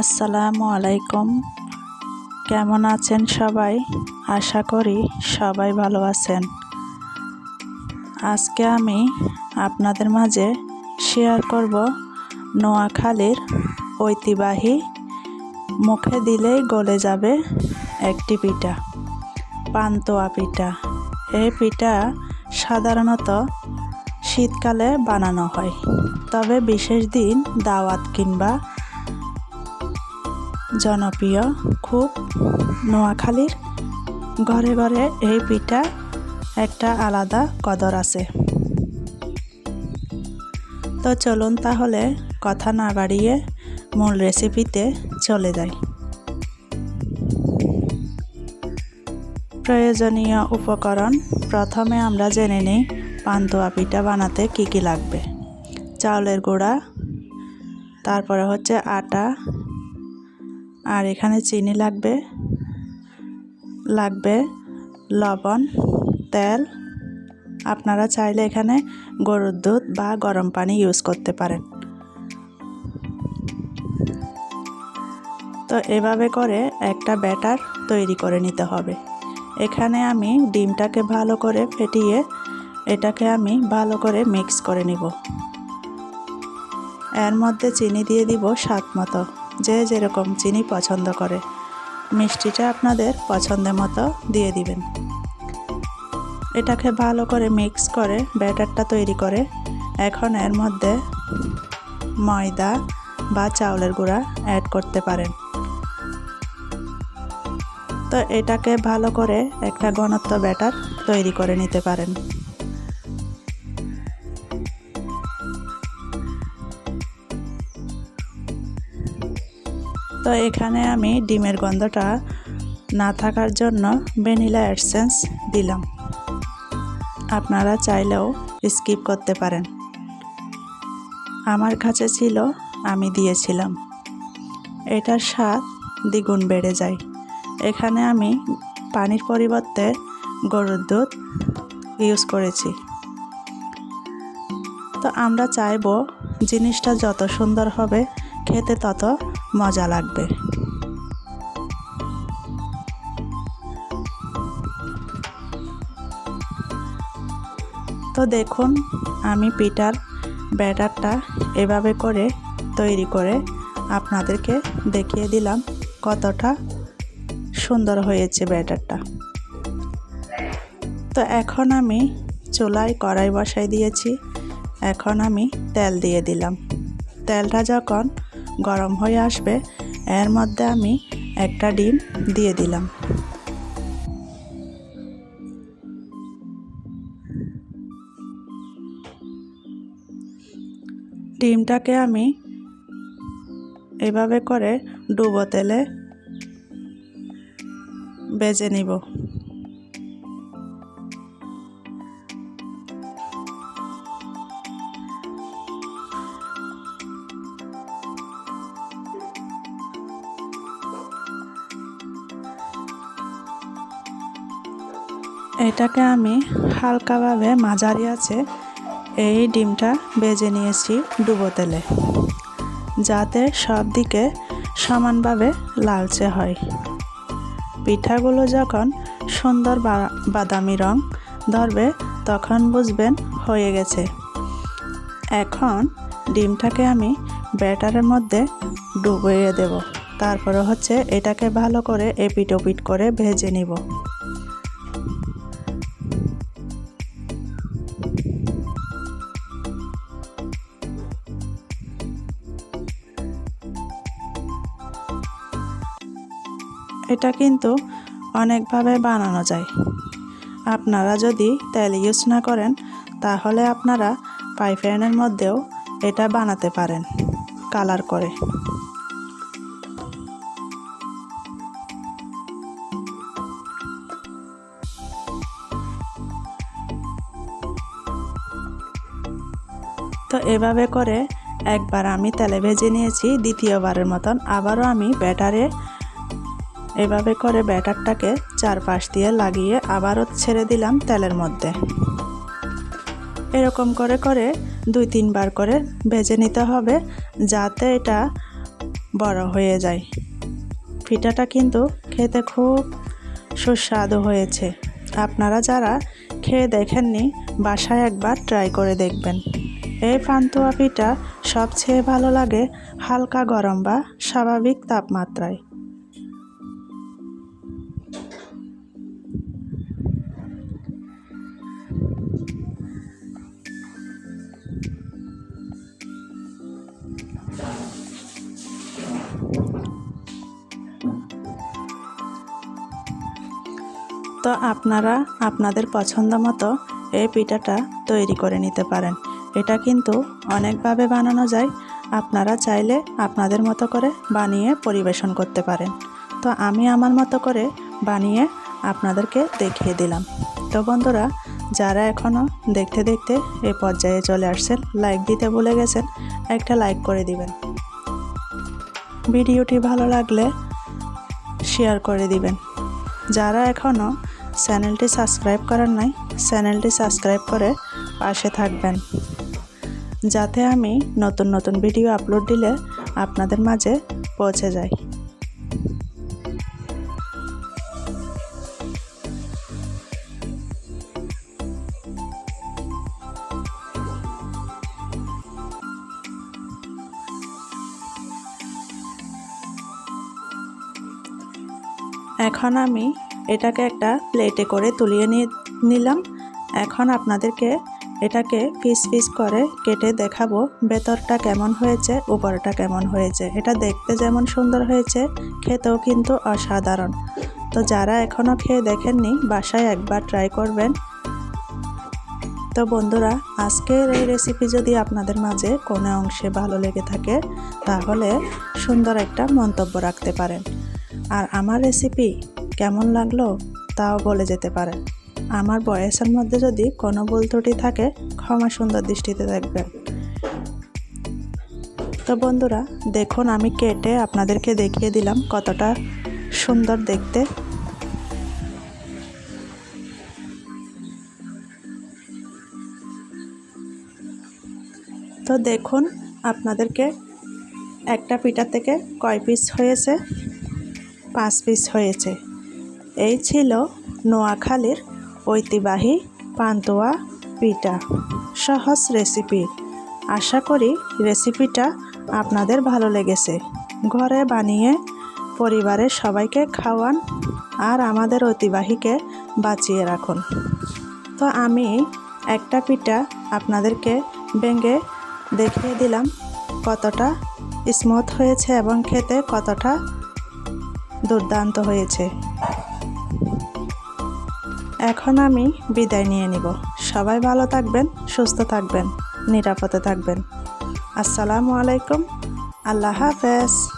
আসসালামু আলাইকুম। কেমন আছেন সবাই? আশা করি সবাই ভালো আছেন। আজকে আমি আপনাদের মাঝে শেয়ার করব নোয়াখালীর ঐতিবাহী, মুখে দিলেই গলে যাবে একটি পিঠা, পান্তোয়া পিঠা। এই পিঠা সাধারণত শীতকালে বানানো হয়, তবে বিশেষ দিন দাওয়াত কিংবা জনপ্রিয় খুব নোয়াখালীর ঘরে ঘরে এই পিঠা একটা আলাদা কদর আছে। তো চলুন তাহলে কথা না বাড়িয়ে মূল রেসিপিতে চলে যাই। প্রয়োজনীয় উপকরণ প্রথমে আমরা জেনে নিই পান্তুয়া পিঠা বানাতে কি কি লাগবে। চাউলের গুঁড়া, তারপরে হচ্ছে আটা আর এখানে চিনি লাগবে লাগবে লবণ, তেল। আপনারা চাইলে এখানে গরুর দুধ বা গরম পানি ইউজ করতে পারেন। তো এভাবে করে একটা ব্যাটার তৈরি করে নিতে হবে। এখানে আমি ডিমটাকে ভালো করে ফেটিয়ে এটাকে আমি ভালো করে মিক্স করে নিব। এর মধ্যে চিনি দিয়ে দিব স্বাদ মতো। যে যেরকম চিনি পছন্দ করে। মিষ্টিটা আপনাদের পছন্দের মতো দিয়ে দিবেন। এটাকে ভালো করে মিক্স করে ব্যাটারটা তৈরি করে এখন এর মধ্যে ময়দা বা চাউলের গুঁড়া অ্যাড করতে পারেন। তো এটাকে ভালো করে একটা ঘনত্ব ব্যাটার তৈরি করে নিতে পারেন। তো এখানে আমি ডিমের গন্ধটা না থাকার জন্য ভ্যানিলা অ্যাডসেন্স দিলাম। আপনারা চাইলেও স্কিপ করতে পারেন। আমার কাছে ছিল, আমি দিয়েছিলাম। এটার স্বাদ দ্বিগুণ বেড়ে যায়। এখানে আমি পানির পরিবর্তে গরুর দুধ ইউজ করেছি। তো আমরা চাইব জিনিসটা যত সুন্দর হবে, খেতে তত মজা লাগবে। তো দেখুন, আমি পিঠার ব্যাটারটা এভাবে করে তৈরি করে আপনাদেরকে দেখিয়ে দিলাম কতটা সুন্দর হয়েছে ব্যাটারটা। তো এখন আমি চুলায় কড়াই বসাই দিয়েছি। এখন আমি তেল দিয়ে দিলাম। তেলটা যখন গরম হয়ে আসবে, এর মধ্যে আমি একটা ডিম দিয়ে দিলাম। ডিমটাকে আমি এভাবে করে ডুবো তেলে বেজে নিব। এটাকে আমি হালকাভাবে মাঝারি আছে, এই ডিমটা বেজে নিয়েছি ডুবো তেলে, যাতে সব দিকে সমানভাবে লালচে হয়। পিঠাগুলো যখন সুন্দর বাদামি রং ধরবে, তখন বুঝবেন হয়ে গেছে। এখন ডিমটাকে আমি ব্যাটারের মধ্যে ডুবিয়ে দেব, তারপরে হচ্ছে এটাকে ভালো করে এপিট ওপিট করে ভেজে নিব। এটা কিন্তু অনেকভাবে বানানো যায়। আপনারা যদি তেল ইউজ না করেন, তাহলে আপনারা পাইফ্যানের মধ্যেও এটা বানাতে পারেন কালার করে। তো এভাবে করে একবার আমি তেলে ভেজে নিয়েছি, দ্বিতীয়বারের মতন আবারও আমি ব্যাটারে এভাবে করে ব্যাটারটাকে চারপাশ দিয়ে লাগিয়ে আবারও ছেড়ে দিলাম তেলের মধ্যে। এরকম করে করে দুই তিনবার করে ভেজে নিতে হবে যাতে এটা বড় হয়ে যায়। পিঠাটা কিন্তু খেতে খুব সুস্বাদু হয়েছে। আপনারা যারা খেয়ে দেখেননি, বাসায় একবার ট্রাই করে দেখবেন। এই পান্তুয়া পিঠা সবচেয়ে ভালো লাগে হালকা গরম বা স্বাভাবিক তাপমাত্রায়। তো আপনারা আপনাদের পছন্দ মতো এই পিঠাটা তৈরি করে নিতে পারেন। এটা কিন্তু অনেকভাবে বানানো যায়। আপনারা চাইলে আপনাদের মতো করে বানিয়ে পরিবেশন করতে পারেন। তো আমি আমার মতো করে বানিয়ে আপনাদেরকে দেখিয়ে দিলাম। তো বন্ধুরা, যারা এখনও দেখতে দেখতে এই পর্যায়ে চলে আসছেন লাইক দিতে ভুলে গেছেন, একটা লাইক করে দিবেন। ভিডিওটি ভালো লাগলে শেয়ার করে দিবেন। যারা এখনও চ্যানেলটি সাবস্ক্রাইব করার নাই, চ্যানেলটি সাবস্ক্রাইব করে পাশে থাকবেন। যাতে আমি নতুন নতুন ভিডিও আপলোড দিলে আপনাদের মাঝে পৌঁছে যায় এখন আমি এটাকে একটা প্লেটে করে তুলিয়ে নিয়ে নিলাম। এখন আপনাদেরকে এটাকে পিস পিস করে কেটে দেখাবো ভেতরটা কেমন হয়েছে, উপরটা কেমন হয়েছে। এটা দেখতে যেমন সুন্দর হয়েছে, খেতেও কিন্তু অসাধারণ। তো যারা এখনও খেয়ে দেখেননি, বাসায় একবার ট্রাই করবেন। তো বন্ধুরা, আজকের এই রেসিপি যদি আপনাদের মাঝে কোনো অংশে ভালো লেগে থাকে, তাহলে সুন্দর একটা মন্তব্য রাখতে পারেন। আর আমার রেসিপি কেমন লাগল তাও বলে যেতে পারেন আমার বয়সের মধ্যে যদি কোনো ভুল ত্রুটি থাকে, ক্ষমা সুন্দর দৃষ্টিতে দেখবেন। তো বন্ধুরা, দেখুন আমি কেটে আপনাদেরকে দেখিয়ে দিলাম কতটা সুন্দর দেখতে। তো দেখুন আপনাদেরকে একটা পিঠা থেকে কয় পিস হয়েছে? পাঁচ পিস হয়েছে। এই ছিল নোয়াখালীর ঐতিহ্যবাহী পান্তুয়া পিঠা। সহজ রেসিপি। আশা করি রেসিপিটা আপনাদের ভালো লেগেছে। ঘরে বানিয়ে পরিবারের সবাইকে খাওয়ান আর আমাদের ঐতিহ্যবাহীকে বাঁচিয়ে রাখুন। তো আমি একটা পিঠা আপনাদেরকে ভেঙে দেখিয়ে দিলাম কতটা স্মুথ হয়েছে এবং খেতে কতটা দুর্দান্ত হয়েছে। এখন আমি বিদায় নিয়ে নিব। সবাই ভালো থাকবেন, সুস্থ থাকবেন, নিরাপদে থাকবেন। আসসালামু আলাইকুম। আল্লাহ হাফেজ।